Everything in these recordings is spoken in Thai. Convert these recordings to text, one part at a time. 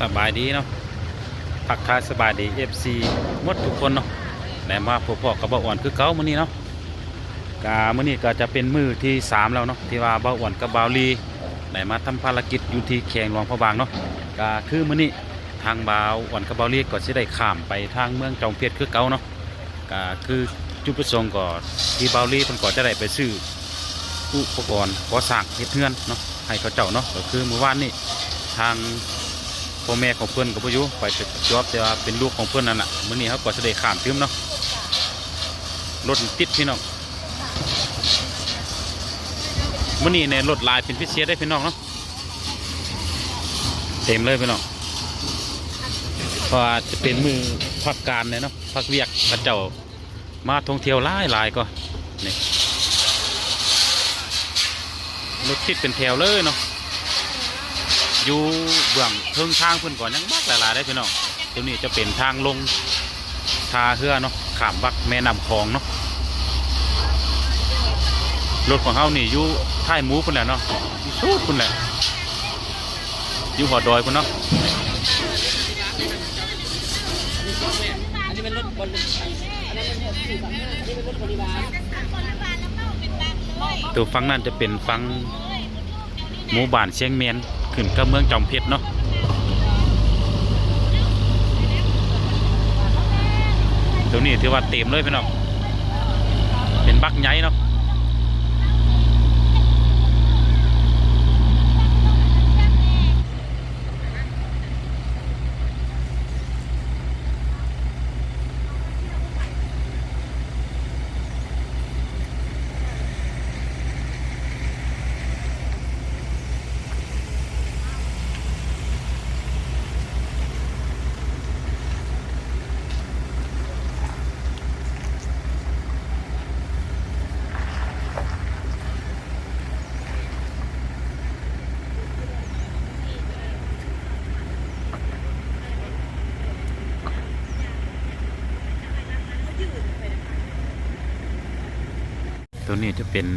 สบายดีเนาะทักทายสบายดี FC หมดทุกคนเนาะแหนมาพบพ่อกับเบาอ่อนคือเก่ามื้อนี้เนาะกามื้อนี้ก็จะเป็นมือที่สามแล้วเนาะที่ว่าเบาอ่อนกับบาลีได้มาทำภารกิจอยู่ที่แขงหลวงพระบางเนาะก็คือมื้อนี้ทางเบาอ่อนกับบาลีก็สิได้ข้ามไปทางเมืองจอมเพชรคือเก่าเนาะก็คือจุดประสงค์ก็ที่บาลีเพิ่นก็จะได้ไปซื้ออุปกรณ์ก่อสร้างเฮ็ดเฮือนเนาะให้เขาเจ้าเนาะก็คือเมื่อวานนี้ทาง พ่อแม่ของเพื่อนกับพ่อยู่ไปเป็นจอบแต่ว่าเป็นลูกของเพื่อนนั่นแหละมื้อนี้เขาก็จะได้ขามตื้มเนาะรถติดพี่น้องมื้อนี้เนี่ยรถลายเป็นพิเศษได้พี่น้องเนาะเต็มเลยพี่น้องเพราะจะเป็นมือพักการเลยเนาะพักเวียกพระเจ้ามาท่องเที่ยวหลายหลายก็นี่รถติดเป็นแถวเลยเนาะ อยู่เบื้องเทิงทางเพิ่นก่อนยังบักหลายๆได้พี่น้องตรงนี้จะเป็นทางลงทาเฮือเนาะขามบักแม่น้ำคลองเนาะรถของเฮานี่อยู่ท้ายหมูพุ่นแหละเนาะสูดพุ่นแหละอยู่หัวดอยพุ่นเนาะอันนี้เป็นรถบริอันนั้เป็นรถสี่สามห้าอันนี้เป็นรถบริวารตัวฝั่งนั้นจะเป็นฝั่งหมู่บ้านเชียงเมียน ขึ้นกับเมืองจอมเพชรเนาะตรงนี้ถือว่าเต็มเลยพี่น้องเป็นบักไงเนาะ ตัวนี้จะเป็น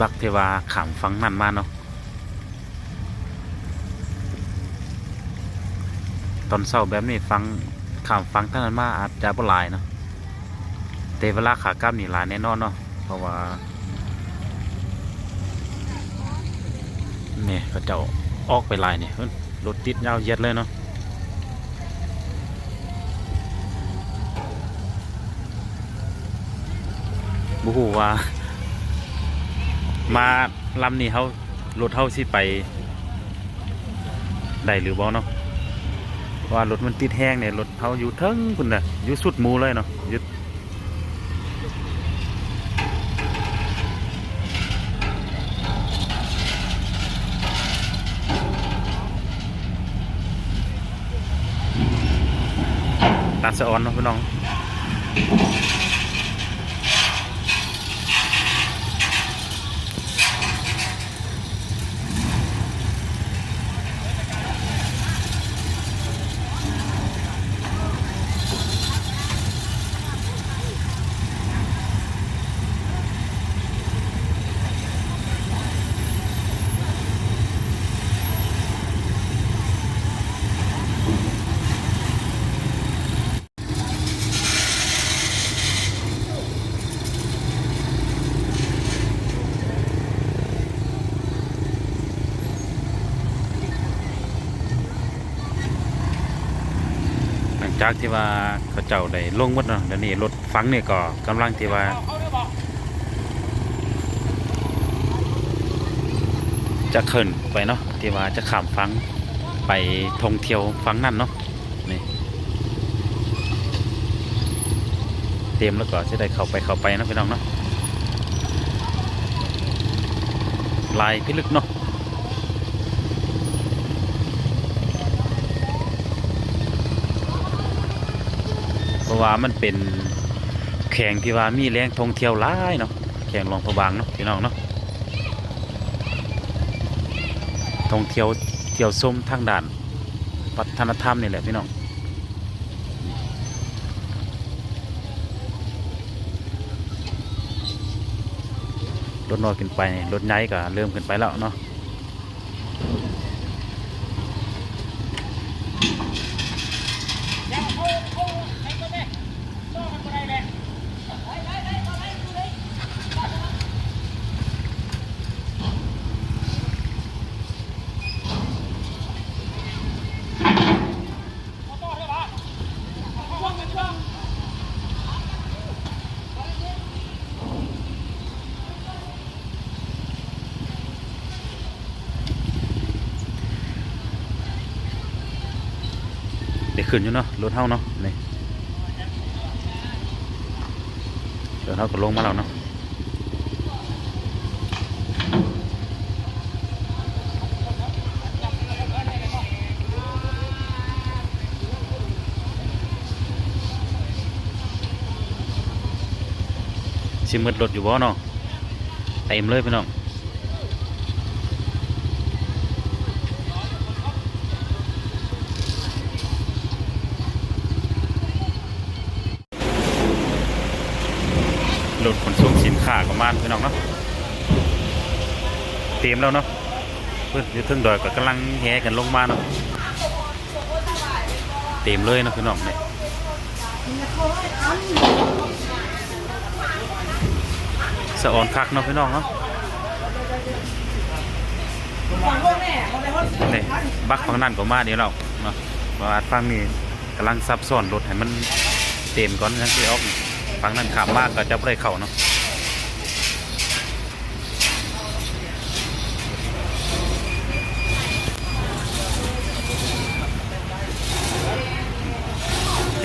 บักเทวาขามฟังนั่นมาเนาะตอนเศร้าแบบนี้ฟังขามฟังท่านั้นมาอาจจะบ่หลายเนาะแต่เวลาขากล้ามนี่หลายแน่นอนเนาะเพราะว่าเนี่ยเขาเจ้าออกไปลายเนี่ยรถติดยาวเยียดเลยเนาะ บูฮูว่า มาลำนี้เขารถเขาสิไปได้หรือบ่เนาะว่ารถมันติดแห้งเนี่ยรถเขาอยู่เทิงคุณน่ะอยู่สุดมูเลยเนาะอยู่ตาสะออนเนาะพี่น้อง จากที่ว่าเขาเจ้าได้ลงหมดเนาะเดี๋ยวนี้รถฟังนี่ก็กำลังที่ว่า จะขึ้นไปเนาะที่ว่าจะข้ามฟังไปท่องเที่ยวฟังนั่นเนาะนี่เตรียมแล้วก็จะได้เข้าไปเข้าไปนะพี่น้องเนาะลายพิลึกเนาะเพราะว่ามันเป็นแข่งที่ว่ามีแรงท่องเที่ยวหลายเนาะแข่งหลวงพระบางเนาะพี่น้องเนาะท่องเที่ยวเที่ยวส้มทางด่านวัฒนธรรมนี่แหละพี่น้องรถน้อยขึ้นไปรถใหญ่ก็เริ่มขึ้นไปแล้วเนาะ ขึ้นอยู่เนาะรถเฮาเนาะนี่เดี๋ยวเฮาก็ลงมาแล้วเนาะสิมืดรถอยู่บ่เนาะเต็มเลยพี่น้อง รถขนส่งสินค้า ประมาณพี่น้องเนาะเตรียมแล้วเนาะเพื่อนอยู่ทึงดอยก็กำลังแห่กันลงมาเนาะเต็มเลยเนาะพี่น้องเนี่ยสะออนคักเนาะพี่น้องเนาะนี่บักฝั่งนั้นก็มาเดี๋ยวเราเนาะเพราะว่าฝั่งนี้กำลังซับซ้อนรถให้มันเต็มก่อนนั่นคือออกฝั่งนั้นขามมากก็จะไม่ได้เข้าเนาะ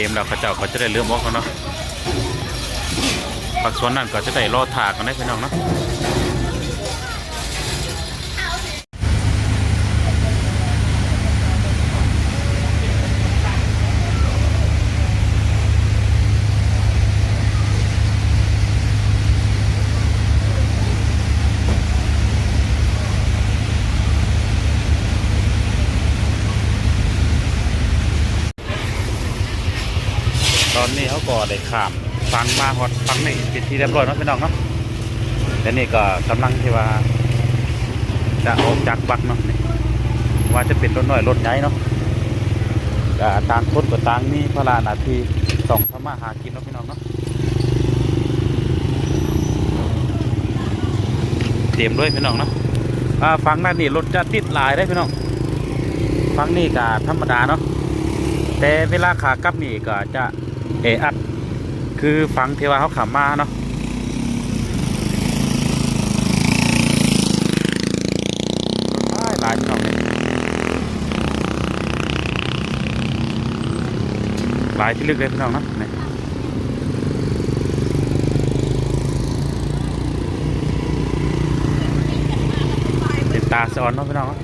ต็มแล้วเขาเจ้าก็จะได้เลื่อมวอกกันเนาะผักสวนนั่นก็จะได้รอถากกันได้พี่น้องเนาะ ก็ได้ขามฟังมาฮอดฟังนี่เป็นที่เรียบร้อยเนาะพี่น้องเนาะและนี่ก็กำลังที่ว่า จะออกจากบักเนาะนี่ว่าจะเป็นรถน้อยรถใหญ่เนาะก็ต่างคนก็ต่างมีพระราหนาทีต้องทำมาหากินเนาะพี่น้องเนาะเตรียมด้วยพี่น้องเนาะฟังนั่นนี่รถจะติดหลายได้พี่น้องฟังนี่ก็ธรรมดาเนาะแต่เวลาขากลับนี่ก็จะ เออัด คือฟังเทว่าเขาขับมาเนาะหลายพี่น้องเนี่ยหลายที่ลึกเลยพี่น้องนาะนี่เป็นตาสอนเนาะพี่น้องเนาะ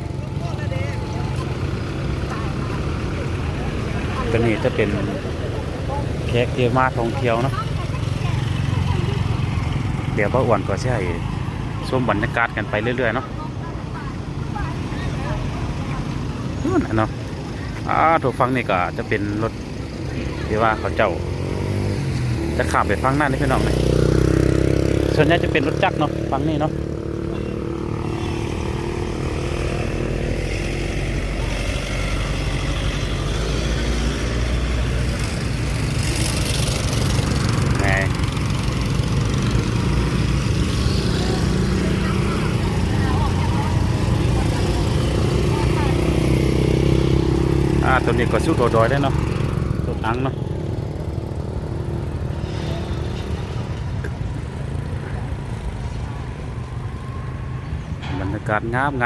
ตัวนี้จะเป็น ขกที่มาท่องเที่ยวเนาะเดี๋ยวพ่ออ้วนก็จะให้ชมบรรยากาศกันไปเรื่อยๆเนาะนู่นเนาะอ่าถูกฟังนี่ก็จะเป็นรถที่ว่าเขาเจ้า จะข้ามไปฟังหน้านี่พี่น้องเลยส่วนใหญ่จะเป็นรถจักรเนาะฟังนี่เนาะแหมอ่าตัวนี้ก็สู้ตัวดอยได้เนาะตัวอังเนาะบรรยากาศงามง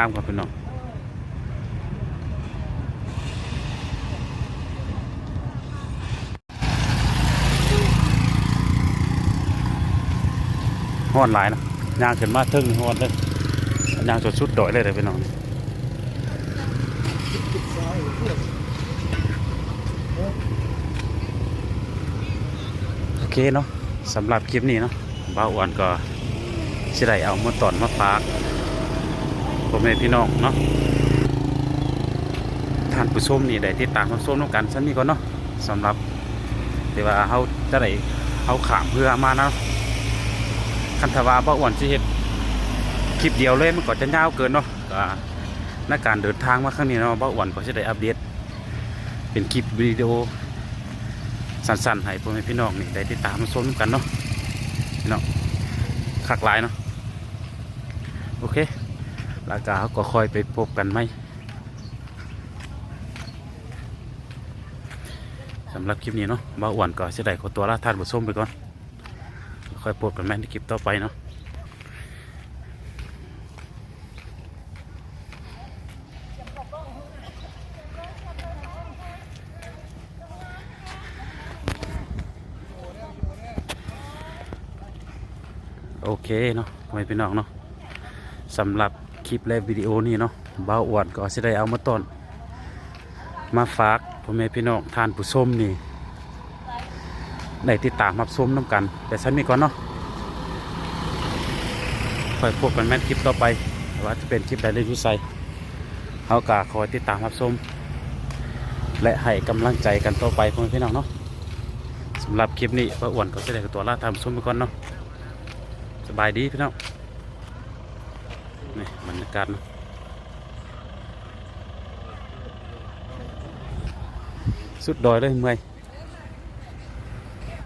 ามครับพี่น้องฮ้อนหลายเนาะย่างขึ้นมาเทึ่งฮ้อนเลยย่างสดสุดดอยเลยเลยพี่น้อง โอเคเนาะสำหรับคลิปนี้เนาะบ้าอ้วนก็สิได้เอามาตอนมาฝากพ่อแม่พี่น้องเนาะท่านผู้ชมนี่ได้ติดตามรับชมน้องกันสันนี้ก่อนเนาะสำหรับที่ว่าเขาจะได้เขาขามเพื่อมาเนาะคันธวาบ้าอ้วนสิเฮ็ดคลิปเดียวเลยมันก็จะยาวเกินเนาะในการเดินทางมาครั้งนี้เนาะบ้าอ้วนก็จะได้อัปเดต เป็นคลิปวิดีโอสั้นๆให้พ่อแม่พี่น้องนี่ได้ติดตามชมกันเนาะพี่น้องคักหลายเนาะโอเคแล้วก็เราก็ค่อยไปพบกันไหมสำหรับคลิปนี้เนาะบ้าอ้วนก็จะได้ขอตัวลาท่านผู้ชมไปก่อน ค่อยพบกันไหมในคลิปต่อไปเนาะ โอเคเนาะพ่อแม่พี่น้องเนาะสำหรับคลิปและวิดีโอนี้เนาะบ่าวอวดก็สิได้เอามาต้นมาฝากพ่อแม่พี่น้องทานผู้ชมนี่ได้ติดตามรับชมน้ำกัน แต่ฉันมีก่อนเนาะคอยพบกันแม่คลิปต่อไป ว่าจะเป็นคลิปใดในวิสัยเขากาคอยติดตามรับชมและให้กำลังใจกันต่อไปพ่อแม่พี่น้องเนาะสำหรับคลิปนี้บ่าวอวดก็จะได้ตัวลาตามชมไปก่อนเนาะ สบายดีพี่น้องนี่บรรยากาศนะสุดดอยเลยเมื่อย